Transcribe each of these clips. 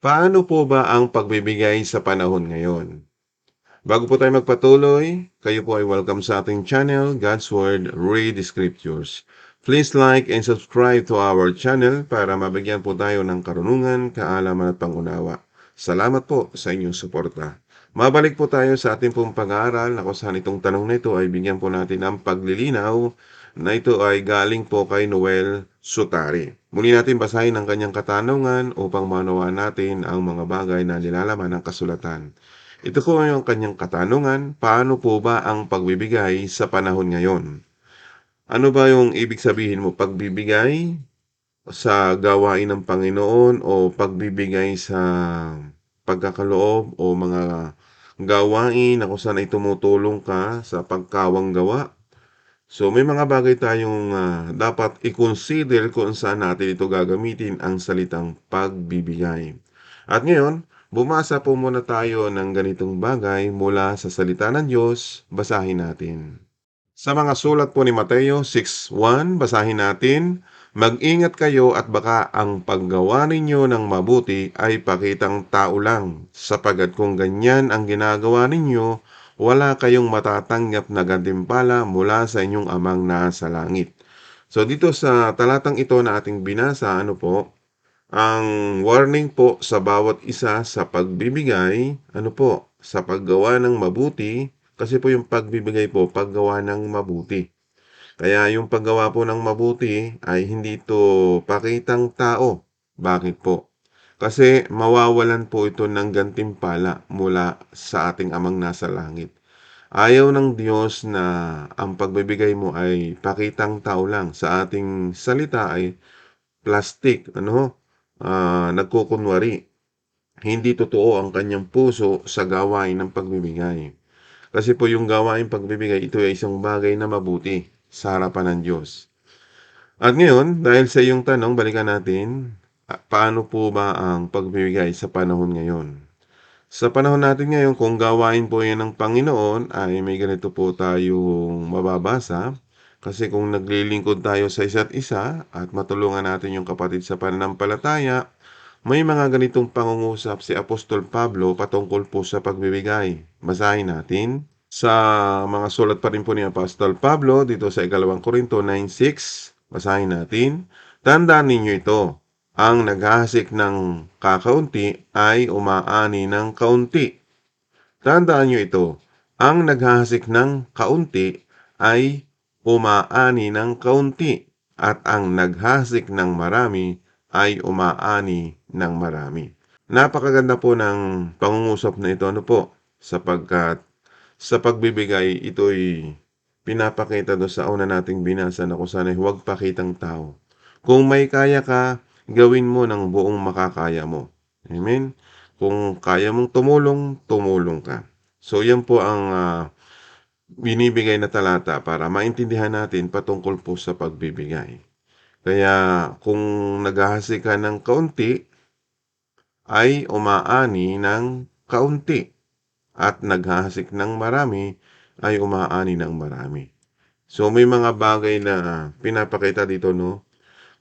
Paano po ba ang pagbibigay sa panahon ngayon? Bago po tayo magpatuloy, kayo po ay welcome sa ating channel, God's Word, Read Scriptures. Please like and subscribe to our channel para mabigyan po tayo ng karunungan, kaalaman at pangunawa. Salamat po sa inyong suporta. Mabalik po tayo sa ating pong pag-aaral na kung saan itong tanong na ito ay bigyan po natin ng paglilinaw na ito ay galing po kay Noel Sutari. Muli natin basahin ang kanyang katanungan upang manawa natin ang mga bagay na nilalaman ng kasulatan. Ito po yung kanyang katanungan, paano po ba ang pagbibigay sa panahon ngayon? Ano ba yung ibig sabihin mo pagbibigay sa gawain ng Panginoon o pagbibigay sa pagkakaloob o mga gawain na kung saan ay tumutulong ka sa pagkawang gawa So may mga bagay tayong uh, dapat i-consider kung saan natin ito gagamitin ang salitang pagbibigay. At ngayon, bumasa po muna tayo ng ganitong bagay mula sa salita ng Diyos, basahin natin. Sa mga sulat po ni Mateo 6.1, basahin natin, Mag-ingat kayo at baka ang paggawa ninyo ng mabuti ay pakitang tao lang, sapagat kung ganyan ang ginagawa ninyo, wala kayong matatanggap na gantimpala mula sa inyong amang nasa langit. So dito sa talatang ito na ating binasa, ano po, ang warning po sa bawat isa sa pagbibigay, ano po, sa paggawa ng mabuti, kasi po yung pagbibigay po, paggawa ng mabuti. Kaya yung paggawa po ng mabuti ay hindi to pakitang tao. Bakit po? Kasi mawawalan po ito ng gantimpala mula sa ating amang nasa langit. Ayaw ng Diyos na ang pagbibigay mo ay pakitang tao lang. Sa ating salita ay plastic, ano, uh, nagkukunwari. Hindi totoo ang kanyang puso sa gawain ng pagbibigay. Kasi po yung gawain pagbibigay, ito ay isang bagay na mabuti sa harapan ng Diyos. At ngayon, dahil sa iyong tanong, balikan natin paano po ba ang pagbibigay sa panahon ngayon? Sa panahon natin ngayon, kung gawain po yan ng Panginoon, ay may ganito po tayong mababasa. Kasi kung naglilingkod tayo sa isa't isa at matulungan natin yung kapatid sa pananampalataya, may mga ganitong pangungusap si Apostol Pablo patungkol po sa pagbibigay. Basahin natin sa mga sulat pa rin po ni Apostol Pablo dito sa ikalawang Korinto 9.6. Basahin natin. Tandaan ninyo ito ang naghahasik ng kakaunti ay umaani ng kaunti. Tandaan nyo ito, ang naghahasik ng kaunti ay umaani ng kaunti at ang naghasik ng marami ay umaani ng marami. Napakaganda po ng pangungusap na ito ano po sapagkat sa pagbibigay ito'y pinapakita do sa una nating binasa na kung sana huwag pakitang tao. Kung may kaya ka, gawin mo ng buong makakaya mo. Amen? Kung kaya mong tumulong, tumulong ka. So, yan po ang uh, binibigay na talata para maintindihan natin patungkol po sa pagbibigay. Kaya kung naghahasi ka ng kaunti, ay umaani ng kaunti. At naghahasik ng marami, ay umaani ng marami. So may mga bagay na pinapakita dito no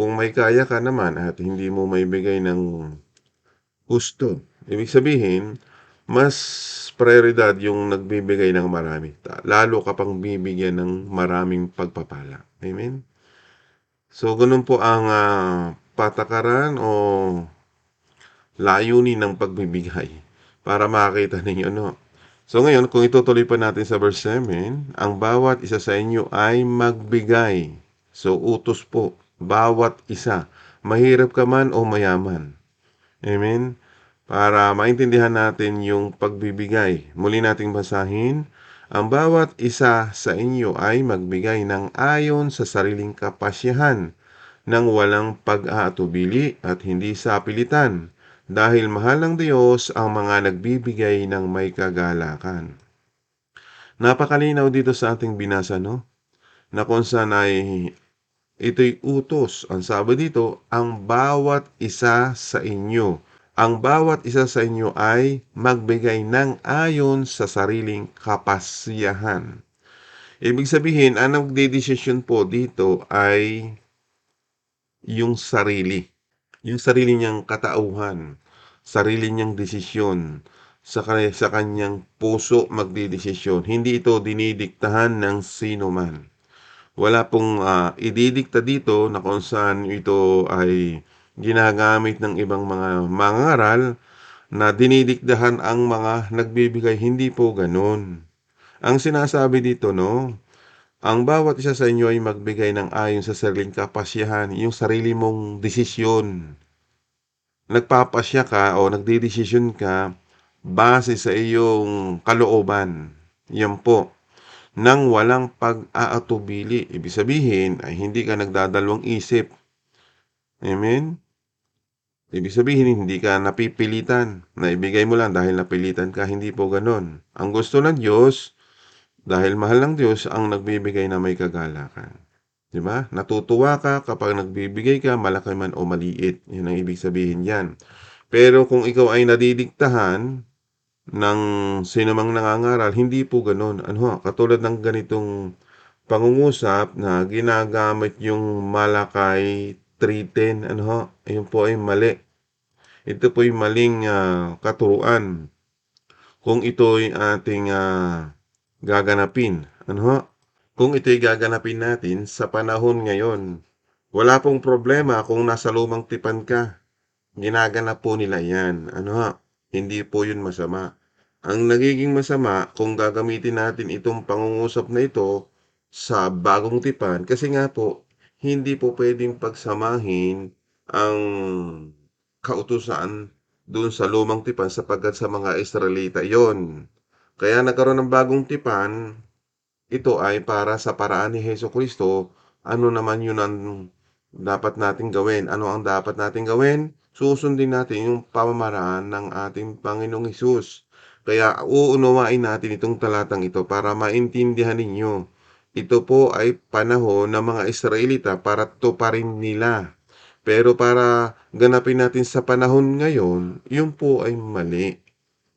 kung may kaya ka naman at hindi mo maibigay ng gusto, ibig sabihin, mas prioridad yung nagbibigay ng marami. Lalo ka pang bibigyan ng maraming pagpapala. Amen? So, ganun po ang uh, patakaran o layunin ng pagbibigay para makita ninyo, no? So, ngayon, kung itutuloy pa natin sa verse 7, ang bawat isa sa inyo ay magbigay. So, utos po bawat isa, mahirap ka man o mayaman. Amen? Para maintindihan natin yung pagbibigay. Muli nating basahin, ang bawat isa sa inyo ay magbigay ng ayon sa sariling kapasyahan ng walang pag-aatubili at hindi sa pilitan dahil mahal ng Diyos ang mga nagbibigay ng may kagalakan. Napakalinaw dito sa ating binasa, no? Na kung saan ay Ito'y utos. Ang sabi dito, ang bawat isa sa inyo. Ang bawat isa sa inyo ay magbigay ng ayon sa sariling kapasyahan. Ibig sabihin, ang nagdedesisyon po dito ay yung sarili. Yung sarili niyang katauhan. sarili niyang desisyon, sa, sa kanyang puso magdidesisyon. Hindi ito dinidiktahan ng sino man. Wala pong ah, ididikta dito na kung saan ito ay ginagamit ng ibang mga mangaral na dinidiktahan ang mga nagbibigay. Hindi po ganun. Ang sinasabi dito, no, ang bawat isa sa inyo ay magbigay ng ayon sa sariling kapasyahan, yung sarili mong desisyon. Nagpapasya ka o nagdidesisyon ka base sa iyong kalooban. Yan po. Nang walang pag-aatubili. Ibig sabihin ay hindi ka nagdadalawang isip. Amen? Ibig sabihin, hindi ka napipilitan na ibigay mo lang dahil napilitan ka. Hindi po ganon. Ang gusto ng Diyos, dahil mahal ng Diyos, ang nagbibigay na may kagalakan. Di ba? Natutuwa ka kapag nagbibigay ka, malaki man o maliit. Yan ang ibig sabihin yan. Pero kung ikaw ay nadidiktahan ng sinumang nangangaral, hindi po ganon. Ano, katulad ng ganitong pangungusap na ginagamit yung Malakay 310, ano ho, yun po ay mali. Ito po ay maling ah, katuruan. Kung ito ay ating ah, gaganapin, ano ho, kung ito ay gaganapin natin sa panahon ngayon, wala pong problema kung nasa lumang tipan ka. Ginaganap po nila yan. Ano ha? Hindi po yun masama. Ang nagiging masama kung gagamitin natin itong pangungusap na ito sa bagong tipan kasi nga po hindi po pwedeng pagsamahin ang kautusan doon sa lumang tipan sapagkat sa mga Israelita yon. Kaya nagkaroon ng bagong tipan, ito ay para sa paraan ni Heso Kristo. Ano naman yun ang dapat natin gawin? Ano ang dapat natin gawin? Susundin natin yung pamamaraan ng ating Panginoong Hesus. Kaya uunawain natin itong talatang ito para maintindihan ninyo. Ito po ay panahon ng mga Israelita para tuparin nila. Pero para ganapin natin sa panahon ngayon, yun po ay mali.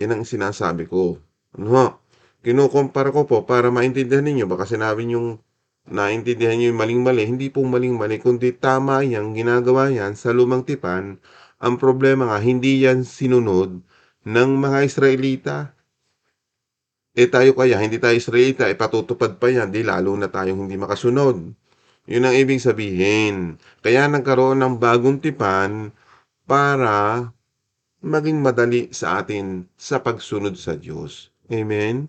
Yan ang sinasabi ko. Ano? Kinukumpara ko po para maintindihan ninyo. Baka sinabi nyo naintindihan nyo yung maling-mali. Hindi po maling-mali, kundi tama yan, ginagawa yan sa lumang tipan. Ang problema nga, hindi yan sinunod ng mga Israelita. Eh tayo kaya, hindi tayo Israelita, eh patutupad pa yan, di lalo na tayong hindi makasunod. Yun ang ibig sabihin. Kaya nagkaroon ng bagong tipan para maging madali sa atin sa pagsunod sa Diyos. Amen?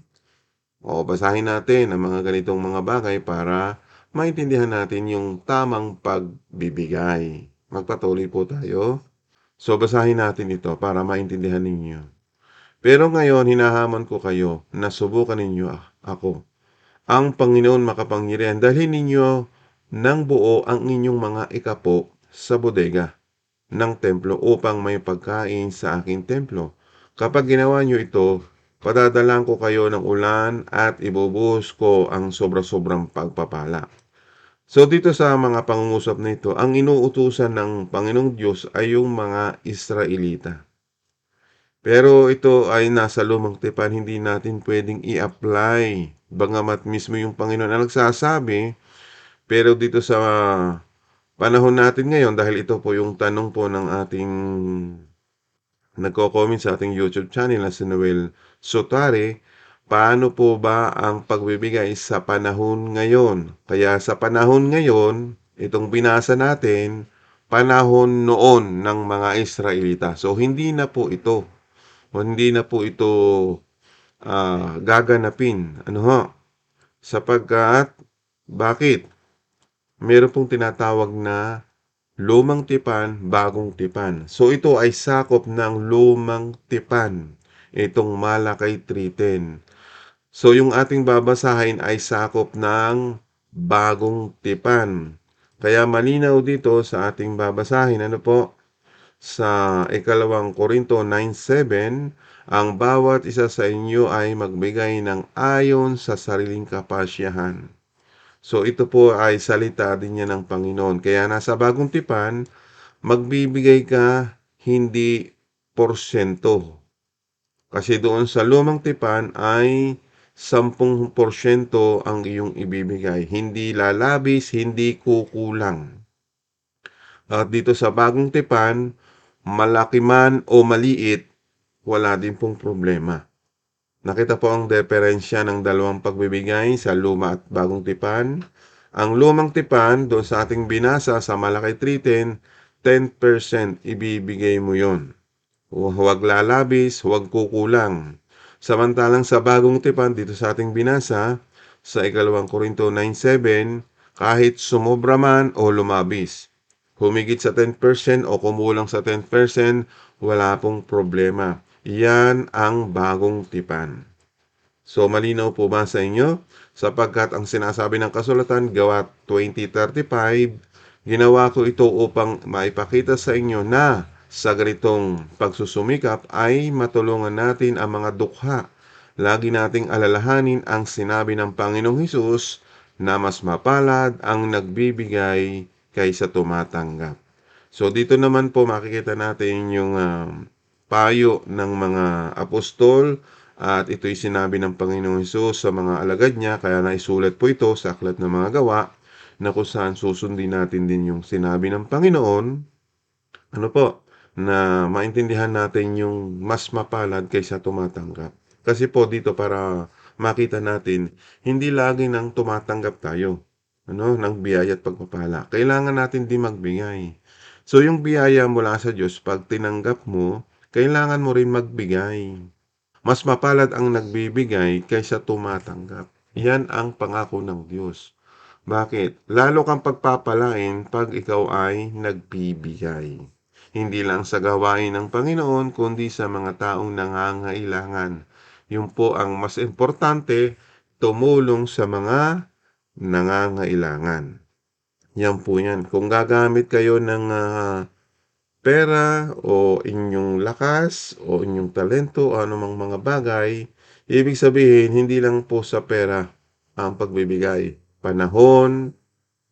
O, basahin natin ang mga ganitong mga bagay para maintindihan natin yung tamang pagbibigay. Magpatuloy po tayo. So, basahin natin ito para maintindihan ninyo. Pero ngayon, hinahamon ko kayo na subukan ninyo ako. Ang Panginoon makapangyarihan, dalhin ninyo ng buo ang inyong mga ikapo sa bodega ng templo upang may pagkain sa aking templo. Kapag ginawa nyo ito, padadalang ko kayo ng ulan at ibubuhos ko ang sobra-sobrang pagpapala. So dito sa mga pangungusap na ito, ang inuutusan ng Panginoong Diyos ay yung mga Israelita. Pero ito ay nasa lumang tipan, hindi natin pwedeng i-apply. Bangamat mismo yung Panginoon ang nagsasabi, pero dito sa panahon natin ngayon, dahil ito po yung tanong po ng ating nagko-comment sa ating YouTube channel na si Noel Sotare, paano po ba ang pagbibigay sa panahon ngayon? Kaya sa panahon ngayon, itong binasa natin, panahon noon ng mga Israelita. So, hindi na po ito. Hindi na po ito ah, gaganapin. Ano ho? Sapagkat, bakit? Meron pong tinatawag na lumang tipan, bagong tipan. So, ito ay sakop ng lumang tipan. Itong Malakay 310. So, yung ating babasahin ay sakop ng bagong tipan. Kaya malinaw dito sa ating babasahin, ano po? Sa ikalawang Korinto 9.7, ang bawat isa sa inyo ay magbigay ng ayon sa sariling kapasyahan. So ito po ay salita din niya ng Panginoon. Kaya nasa bagong tipan, magbibigay ka hindi porsyento. Kasi doon sa lumang tipan ay 10% ang iyong ibibigay. Hindi lalabis, hindi kukulang. At dito sa bagong tipan, malaki man o maliit, wala din pong problema. Nakita po ang diferensya ng dalawang pagbibigay sa luma at bagong tipan. Ang lumang tipan, doon sa ating binasa sa Malakay 3.10, 10% ibibigay mo yon. Huwag lalabis, huwag kukulang. Samantalang sa bagong tipan, dito sa ating binasa, sa ikalawang Korinto 9.7, kahit sumobra man o lumabis, humigit sa 10% o kumulang sa 10%, wala pong problema. Yan ang bagong tipan. So malinaw po ba sa inyo? Sapagkat ang sinasabi ng kasulatan, gawa 2035, ginawa ko ito upang maipakita sa inyo na sa ganitong pagsusumikap ay matulungan natin ang mga dukha. Lagi nating alalahanin ang sinabi ng Panginoong Hesus na mas mapalad ang nagbibigay kaysa tumatanggap. So dito naman po makikita natin yung um, payo ng mga apostol at ito'y sinabi ng Panginoong Hesus sa mga alagad niya kaya naisulat po ito sa aklat ng mga gawa na kung saan susundin natin din yung sinabi ng Panginoon ano po na maintindihan natin yung mas mapalad kaysa tumatanggap. Kasi po dito para makita natin hindi lagi nang tumatanggap tayo ano ng biyaya at pagpapala. Kailangan natin din magbigay. So yung biyaya mula sa Diyos pag tinanggap mo kailangan mo rin magbigay. Mas mapalad ang nagbibigay kaysa tumatanggap. Yan ang pangako ng Diyos. Bakit? Lalo kang pagpapalain pag ikaw ay nagbibigay. Hindi lang sa gawain ng Panginoon, kundi sa mga taong nangangailangan. Yun po ang mas importante, tumulong sa mga nangangailangan. Yan po yan. Kung gagamit kayo ng uh, pera o inyong lakas o inyong talento o anumang mga bagay, ibig sabihin hindi lang po sa pera ang pagbibigay. Panahon,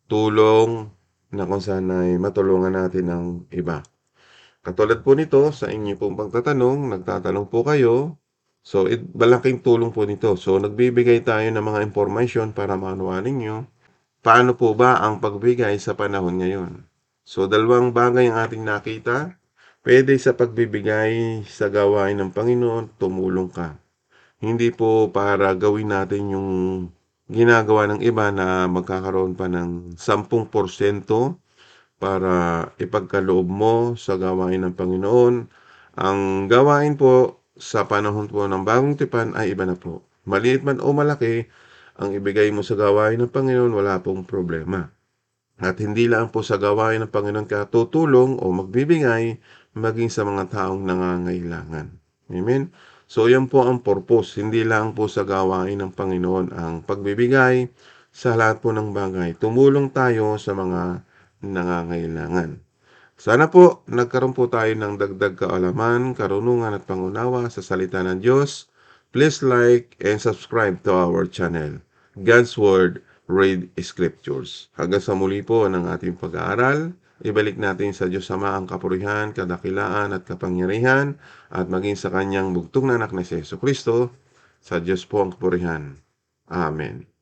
tulong, na kung saan ay matulungan natin ang iba. Katulad po nito, sa inyo pong pagtatanong, nagtatanong po kayo, so it, malaking tulong po nito. So nagbibigay tayo ng mga information para manuwa ninyo, paano po ba ang pagbigay sa panahon ngayon. So, dalawang bagay ang ating nakita. Pwede sa pagbibigay sa gawain ng Panginoon, tumulong ka. Hindi po para gawin natin yung ginagawa ng iba na magkakaroon pa ng 10% para ipagkaloob mo sa gawain ng Panginoon. Ang gawain po sa panahon po ng bagong tipan ay iba na po. Maliit man o malaki, ang ibigay mo sa gawain ng Panginoon, wala pong problema. At hindi lang po sa gawain ng Panginoon ka tutulong o magbibigay, maging sa mga taong nangangailangan. Amen? So, yan po ang purpose. Hindi lang po sa gawain ng Panginoon ang pagbibigay sa lahat po ng bagay. Tumulong tayo sa mga nangangailangan. Sana po nagkaroon po tayo ng dagdag kaalaman, karunungan at pangunawa sa salita ng Diyos. Please like and subscribe to our channel. God's Word read scriptures. Hanggang sa muli po ng ating pag-aaral, ibalik natin sa Diyos Ama ang kapurihan, kadakilaan at kapangyarihan at maging sa kanyang bugtong na anak na si Yeso Kristo, sa Diyos po ang kapurihan. Amen.